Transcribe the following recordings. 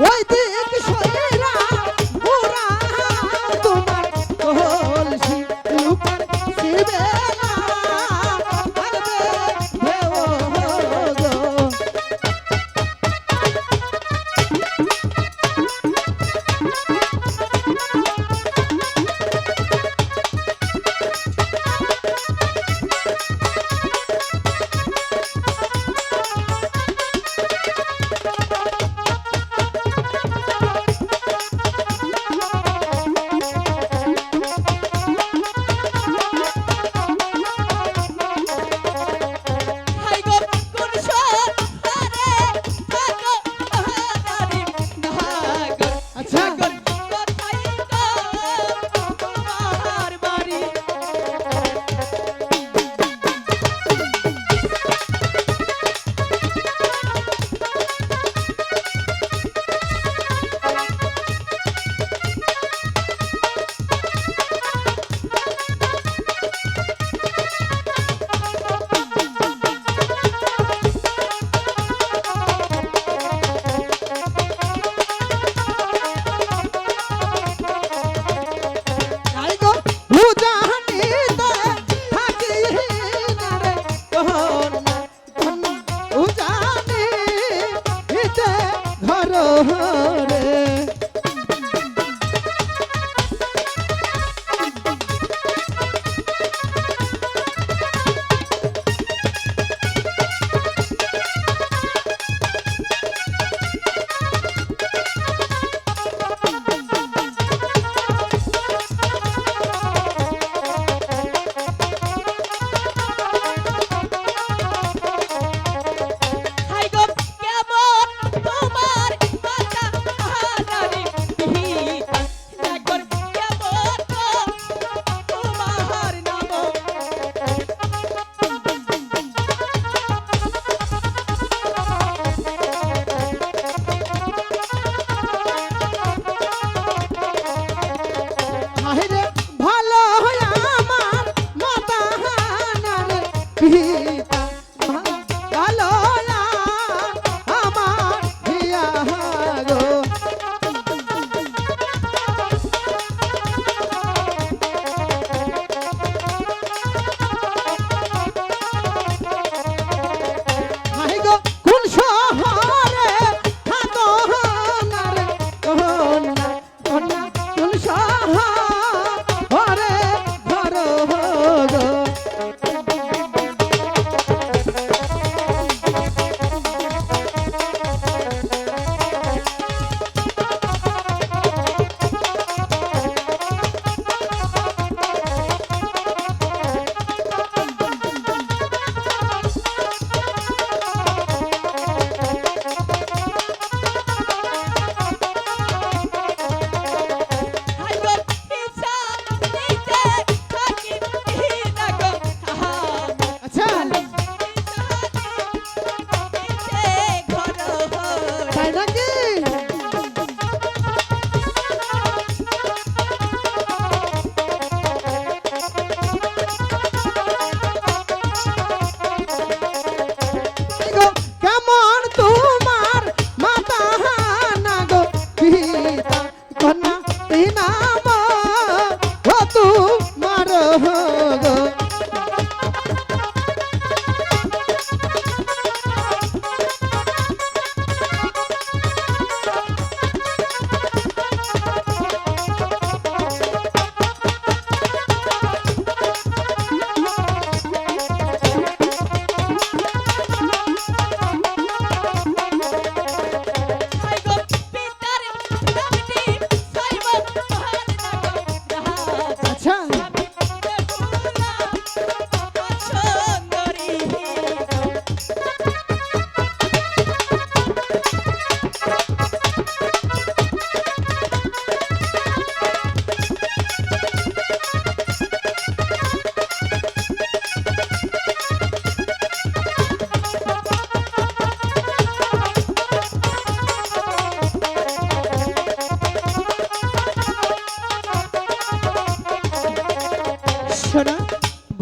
ওই দিক সইরা ঘোরা তোমার কলসি উপর শিবের हो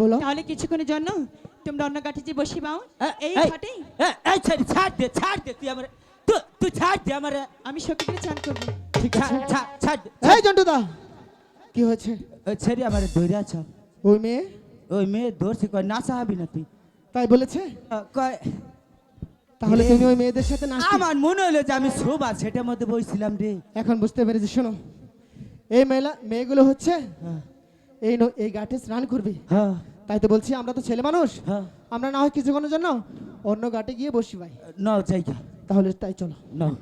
বলো। তাহলে কিছুক্ষণের জন্য তোমরা অন্য গাঠি যে বসি পাও এই ঘাটে। এই, এই ছেড়ে ছাড় দে ছাড় দে তুই আমার তুই তুই ছাড় দে আমার আমি সখীদের চান করব। ঠিক আছে ছাড় ছাড়। এই জন্টুদা কি হয়েছে? ওই ছেড়ে আমার ধরে আছ। ওই মেয়ে? ওই মেয়ে ধরছে কয় না হবি না তুই? তাই বলেছে? কয় তাহলে তুমি ওই মেয়েদের সাথে নাচ আমার মনে হলো যে আমি শোভা সেটার মধ্যে বসছিলাম রে। এখন বুঝতে পেরেছি শোনো। এই মেলা মেয়েগুলো হচ্ছে হ্যাঁ, এই ন- এই ঘাটে স্নান করবে। হ্যাঁ। তাই তো বলছি আমরা তো ছেলে মানুষ। হ্যাঁ। আমরা না হয় কিছুক্ষণের জন্য অন্য ঘাটে গিয়ে বসি ভাই। না জায়গা। তাহলে তাই চলো। নাও।